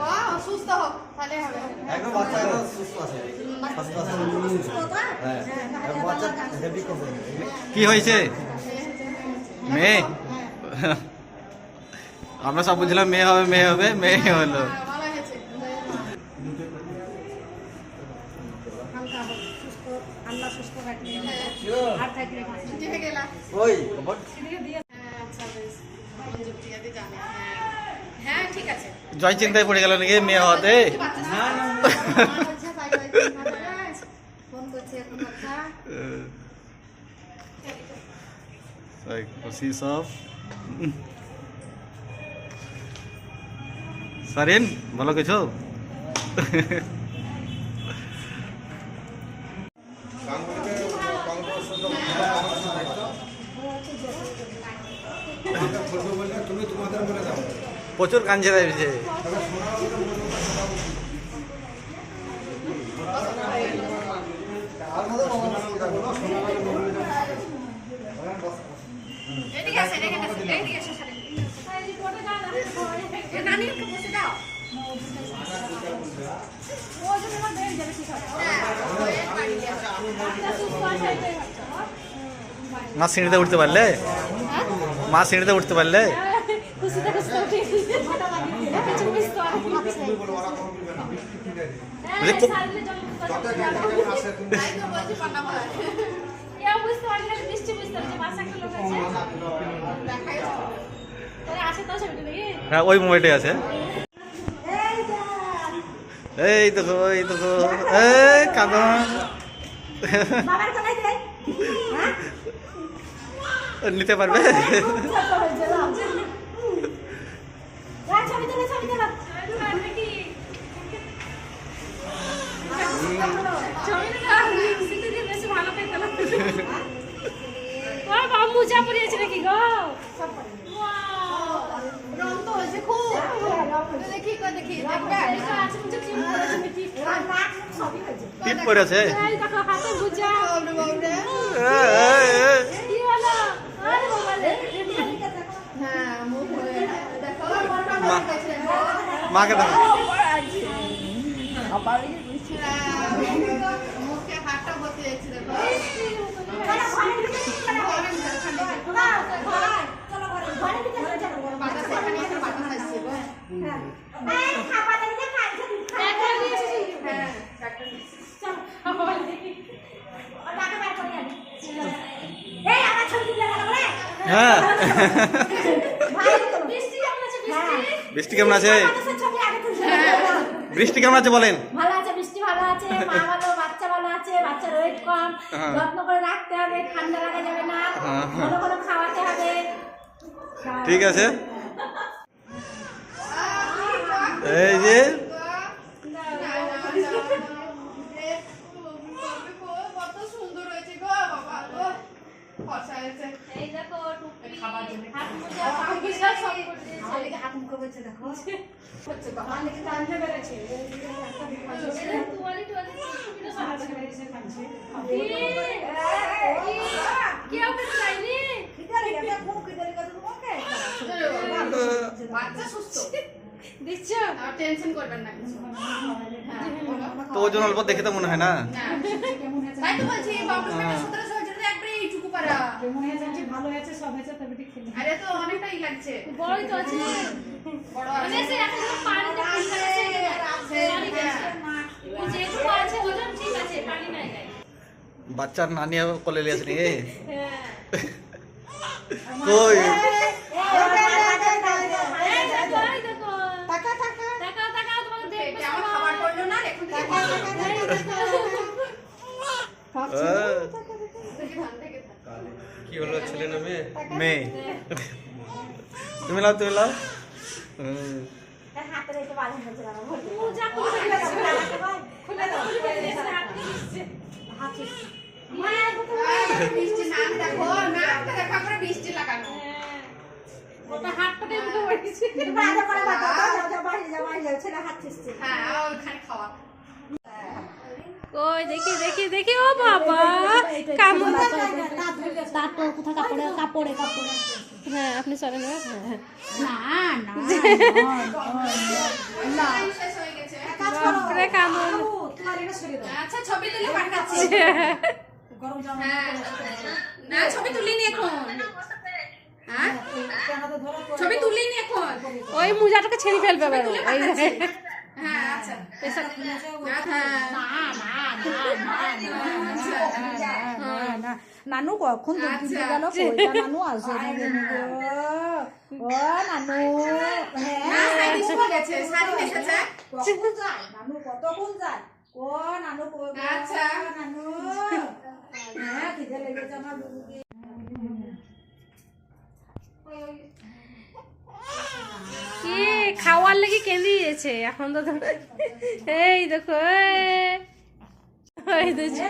ও সুস্থ হোক তাহলে হবে। একদম বাচ্চা একদম সুস্থ আছে। স্বাস্থ্য আছে হ্যাঁ বাচ্চা হেভি করবে কি হয়েছে? মেয়ে? আমরা সব বুঝলাম মেয়ে হবে মেয়ে হবে মেয়ে হলো হ্যাঁ, ভালো হয়েছে হালকা হোক, সুস্থ আল্লাহ সুস্থ রাখলে আর থাকলে ভালো। জিতে গেলা। ওই। খবর হ্যাঁ আচ্ছা বেশ মঞ্জুর টিয়াদি জানে। হ্যাঁ হ্যাঁ ঠিক আছে। জয় চিন্তায় পড়ে গেল নাকি মেয়ে হতে বাচ্চা না না বলছে, বাই বাই, তুমি ভালো আছো? ফোন করছে এখন বাচ্চা খুশি সব সারিন ভালো কিছু এর বাড়ি গেছে মা সিঁড়িতে উঠতে পারলে? মা সিঁড়িতে উঠতে পারলে খুশিতে খুশিতে উঠে কিছু মিস তো আর বলছি, কো- তাই তো বলছি পান্না বলা কেউ বুঝতে পারলে বৃষ্টি বুঝতে পারছে বাসা একটা লোক আছে দেখাই যাবে তাহলে আসে তো ছবিটা দেখি হ্যাঁ। ওই মোবাইলটাই আছে। এই দেখো এই দেখো এই কাদন নিতে পারবে ছবি তুলে ছবি তুলে মোজা পরিয়েছে নাকি গো রং তো হয়েছে খুব দেখি কই দেখি দেখবে আছে মুজা চিম করেছে নাকি সবই হয়েছে টিপ পড়েছে এই দেখো হাতে গুজা বাবরে বাবরে এই, এই, এই। কি হলো আরে বাবা রে হ্যাঁ মুখ হয়ে দেখো মা মাকে দেখো। মুখে হ্যাঁ। হ্যাঁ বৃষ্টি কেমন আছে? বৃষ্টি কেমন আছে বলেন? ভালো আছে বৃষ্টি ভালো আছে মা ভালো বাচ্চা ভালো আছে বাচ্চার ওয়েট কম। হ্যাঁ। যত্ন করে রাখতে হবে ঠান্ডা লাগা যাবে না। ঠিক আছে? এই যে? কেউ কিছু চাইনি বাচ্চা সুস্থ। দিচ্ছ? আর টেনশন করবেন না কিছু। হ্যাঁ। তো ওজন অল্প দেখে তো মনে হয় না? না। তাই তো বলছি বাবলু সতেরোশো হয়েছে তো একবারে এইটুকু পারা আরে তো অনেকটাই লাগছে। বড়ই তো আছে। বড় মানে আছে সে এখন তো পানিতে আছে। পানি গেছে। ও যেটুকু আছে ওজন ঠিক আছে পানি নাই। বাচ্চার নানি আবার কোলে লিয়ে আসে নাকি হ্যাঁ। কই এই দেখো এই দেখো তাকাও তাকাও তোমাকে দেখবে পেটে আমার খাবার পড়ল না এখন থেকে এই দেখো আহ, থেকে ধান থেকে ধান। কি হলো ছেলে না মেয়ে। মেয়ে তুমি লাও তুমি লাও। হাতে হাতে হাতে হাত হ্যাঁ ওখানে খাওয়া। ওই দেখি দেখি দেখি ও বাবা কামড় তার কোথায় কাপড়ে কাপড়ে কাপড়ে হ্যাঁ আপনি। হ্যাঁ। না হয়ে বাপরে কামড় আচ্ছা ছবি তুলে পাঠাচ্ছি গরম জামা হ্যাঁ না ছবি তুলিনি এখন হ্যাঁ ক্যামেরা ধরো ছবি তুলিনি এখন ওই মোজাটাকে ছেড়ে ফেলবে নানু কখন দুধ দিতে গেল নানু আসে না ও নানু হ্যাঁ কখন যায় নানু কতক্ষণ যায় ও নানু কই গো, আচ্ছা। নানু হ্যাঁ খিদে লেগেছে আমার বুবুকে কি খাওয়ার লেগে দিয়েছে এখন তো এই দেখো এই। ওই দেখো।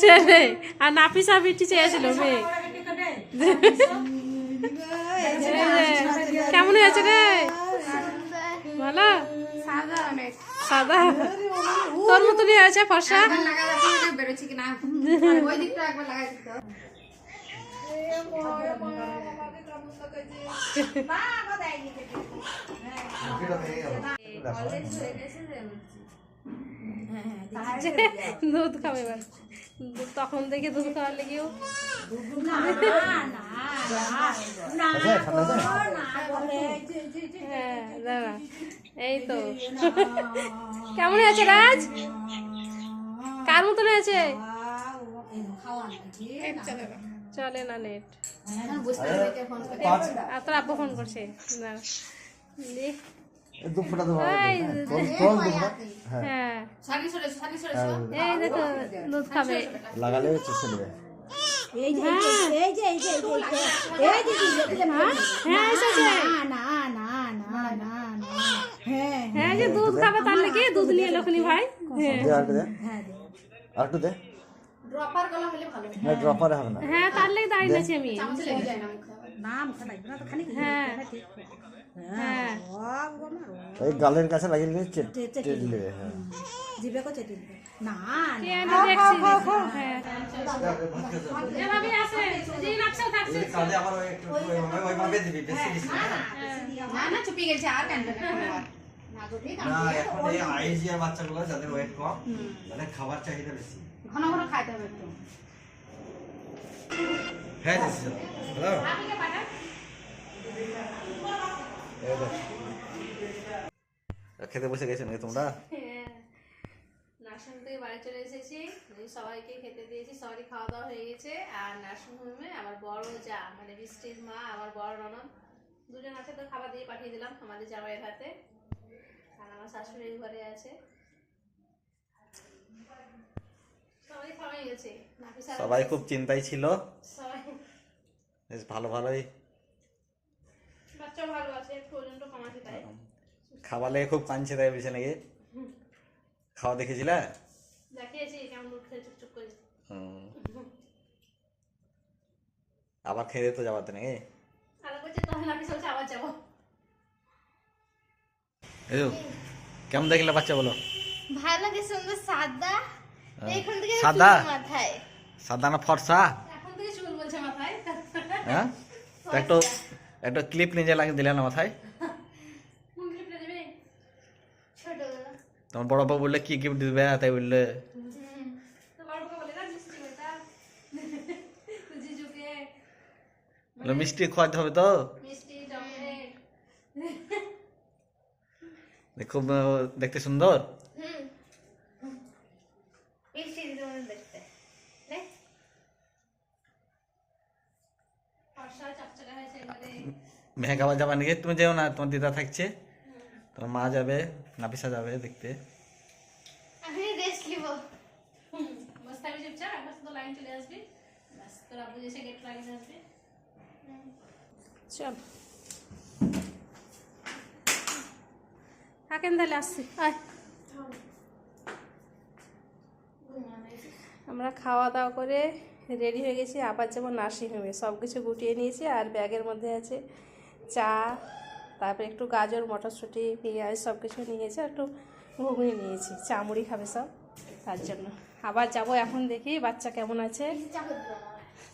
ছেলে আর নাফিসা বিটি চেয়েছিল মেয়ে। কেমন হয়েছে রে? ভালো? সাদা। তোর মতনই হয়েছে ফর্সা? বেরোচ্ছে কিনা? ওই দিকটা একবার লাগাই দুধ খাবে এবার তখন দেখে দুধ খাওয়ার লেগেও আছে হ্যাঁ এই তো। কেমন আছে রাজ কার মতন হয়েছে চলে না নেট তোর আব্বু ফোন করছে। এই হ্যাঁ হ্যাঁ লাগালে যে এই যে এই এই হ্যাঁ না না না না না হ্যাঁ হ্যাঁ যে দুধ খাবে তার লেগে দুধ নিয়ে লক্ষণী ভাই হ্যাঁ আর হ্যাঁ আর একটু দে ড্রপার গলা হলে ভালো না ড্রপারে হবে না। হ্যাঁ তার লেগে দাঁড়িয়ে আছি আমি। চামচে লেগে যায় না মুখে নাম খালাই না তো খালি হ্যাঁ। হ্যাঁ। এই গালের কাছে লাগিয়ে নিলে চেটে দিলে হ্যাঁ। জিবে কো চেটে দিবে। না কি আমি দেখছি হ্যাঁ। এভাবে আছে। জি নাকশা থাকছে। কালে আবার ওই একটু ওইভাবে ওইভাবে দিবি বেশি দিস না না না চুপি গেছে আর কান্দবে না কোনো আর। না যদি না এখন এই আইজিয়া বাচ্চাগুলো যাদের ওয়েট কম তাদের খাবার চাহিদা বেশি। ঘন ঘন খাইতে হবে একটু। হ্যাঁ হ্যালো। খেতে বসে গেছো নাকি তোমরা? নার্সিং থেকে বাড়ি চলে এসেছি। সবাইকে খেতে দিয়েছি। সবারই খাওয়া দাওয়া হয়ে গেছে। আর নার্সিং হোমে আমার বড় যা মানে বৃষ্টির মা আমার বড় ননদ দুজন আছে তো খাবার দিয়ে পাঠিয়ে দিলাম। আমাদের জামাইয়ের হাতে। আর আমার শাশুড়ি ঘরে আছে। সবাই খুব চিন্তায় ছিল। বেশ ভালো ভালোই। লেগে খুব কাঁদছে তাই বলছে নাকি খাওয়া দেখেছিলে। আবার খেয়ে তো যাবার তো নাকি? কেমন দেখলে বাচ্চা বলো? ভালো লাগে সুন্দর সাদা। সাদা? সাদা না ফর্সা? এখন থেকে চুল বলছে মাথায়। হ্যাঁ? একটু একটা ক্লিপ নিজে লাগিয়ে দিলে না মাথায়? তোমার বড় বাবু বললে কি গিফট দিবে তাই বলল, মিষ্টি খাওয়াতে হবে তো? খুব দেখতে সুন্দর? হয়েছে এবারে মেহে খাবার যাবা নাকি তুমি যেও না তোমার দিদা থাকছে। তোমার মা যাবে নাফিসা যাবে দেখতে। আমি রেস্ট নিব। হুম, বসে থাকবি চুপচাপ একবার শুধু লাইন চলে আসবি। ব্যাস তোর আব্বু এসে গেট লাগিয়ে আসবে। চল। থাকেন তাহলে আসছি। আয়। আমরা খাওয়া দাওয়া করে রেডি হয়ে গেছি। আবার যাব নার্সিংহোমে সব কিছু গুটিয়ে নিয়েছি আর ব্যাগের মধ্যে আছে চা, তারপরে একটু গাজর, মটরশুঁটি, পেঁয়াজ সব কিছু নিয়েছি একটু ঘুগনি নিয়েছি। চা, মুড়ি খাবে সব। তার জন্য। আবার যাব এখন দেখি বাচ্চা কেমন আছে।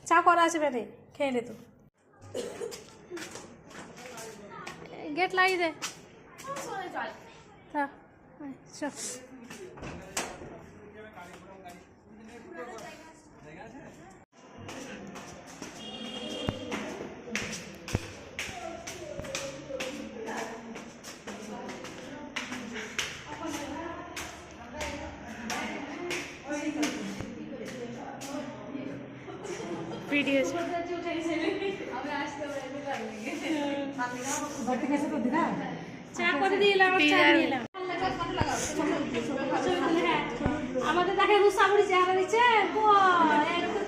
চা করা আছে বেনে খেয়ে নে তো। গেট লাগিয়ে দে। হ্যাঁ চা করে দিলাম চা হ্যাঁ। আমাদের দেখে রুসাবুড়ি চেহারা দিচ্ছে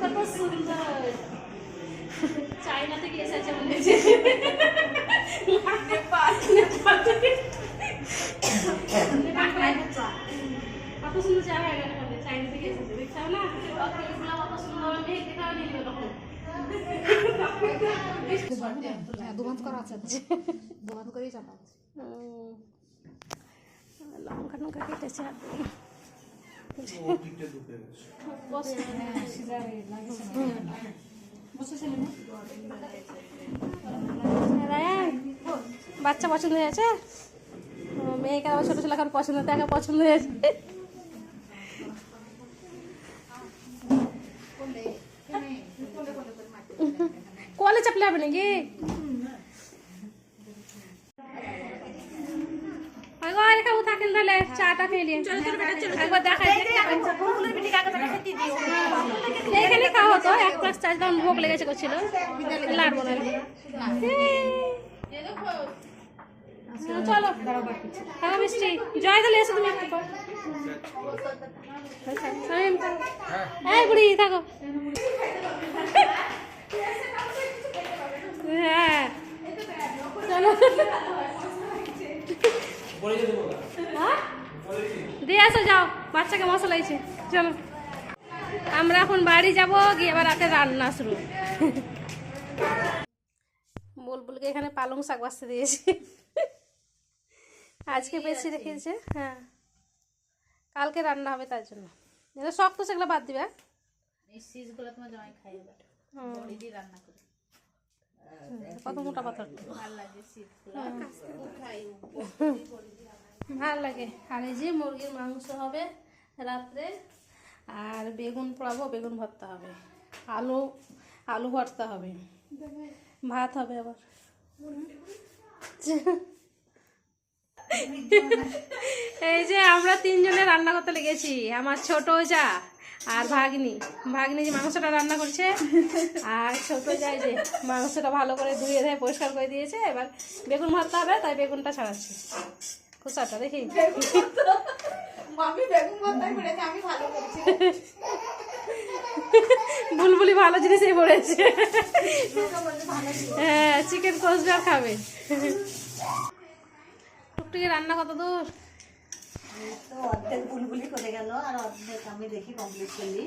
কত সুন্দর। চাইনা থেকে এসেছে মনে হচ্ছে। কত সুন্দর চেহারা এখানে চাইনা থেকে এসেছে দেখছ না? কত সুন্দর নিল তখন। হুম। লঙ্কা টঙ্কা কেটেছে আর বাচ্চা পছন্দ হয়েছে? মেয়েকে আবার ছোট ছেলে পছন্দ, তাকে পছন্দ হয়েছে। কোলে চাপলে হবে নাকি একবার খাব থাকেন তাহলে চাটা খেয়ে নিন একবার দেখাই এখানে খাওয়া হতো এক ক্লাস চার তখন ভোগ লেগেছে করছিল লাড়বো না চলো খাওয়া মিষ্টি জয় তাহলে এসো তুমি একটু পর। শামিম, এই বুড়ি থাকো হ্যাঁ। চলো। হ্যাঁ? দিয়ে আসো যাও। বাচ্চাকে মশা লাগছে চলো। আমরা এখন বাড়ি যাব গিয়ে এবার রাতে রান্না শুরু। বুলবুলকে এখানে পালং শাক বাঁচতে দিয়েছি। আজকে বেশি রেখেছে হ্যাঁ। কালকে রান্না হবে তার জন্য। শক্ত সেগুলো বাদ দিবে শীষগুলো তোমার জামাই খাই রান্না করে। কত মোটা পাথর? ভালো লাগে। আর এই যে মুরগির মাংস হবে রাত্রে, আর বেগুন পোড়াবো বেগুন ভর্তা হবে। আলু আলু ভর্তা হবে। ভাত হবে আবার। এই যে আমরা তিনজনে রান্না করতে লেগেছি। আমার ছোট যা। আর ভাগ্নি ভাগ্নি যে মাংসটা রান্না করছে আর ছোট যাই যে মাংসটা ভালো করে ধুয়ে ধুয়ে পরিষ্কার করে দিয়েছে এবার বেগুন ভর্তা হবে তাই বেগুনটা ছাড়াচ্ছি। খোসাটা দেখি। বুলবুলি ভালো জিনিসই পড়েছে হ্যাঁ চিকেন কষবে খাবে। টুকটুকি রান্না কত দূর? তো অর্ধেক বুলবুলি করে গেল আর অর্ধেক আমি দেখি কমপ্লিট করলি।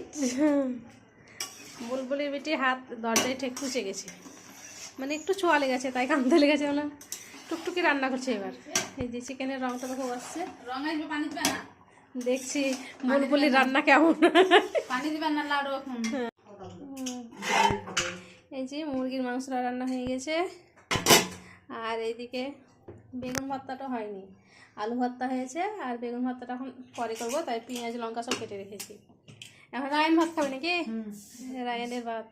বুলবুলির বেটি হাত দরজায় ঠেক খুঁচে গেছে। মানে একটু ছোঁয়া লেগেছে তাই কামতে লেগেছে মানে টুকটুকি রান্না করছে এবার। এই যে চিকেনের রংটা দেখো আসছে রং আসবে পানি দিবে না? দেখছি বুলবুলির রান্না কেমন। পানি দিবে না লাড়ু এখন। এই যে মুরগির মাংসটা রান্না হয়ে গেছে। আর এইদিকে বেগুন ভর্তাটা হয়নি। আলু ভর্তা হয়েছে আর বেগুন ভর্তাটা এখন পরে করব তাই পেঁয়াজ লঙ্কা সব কেটে রেখেছি। এখন রায়ন ভাত খাবে নাকি? রায়নের ভাত।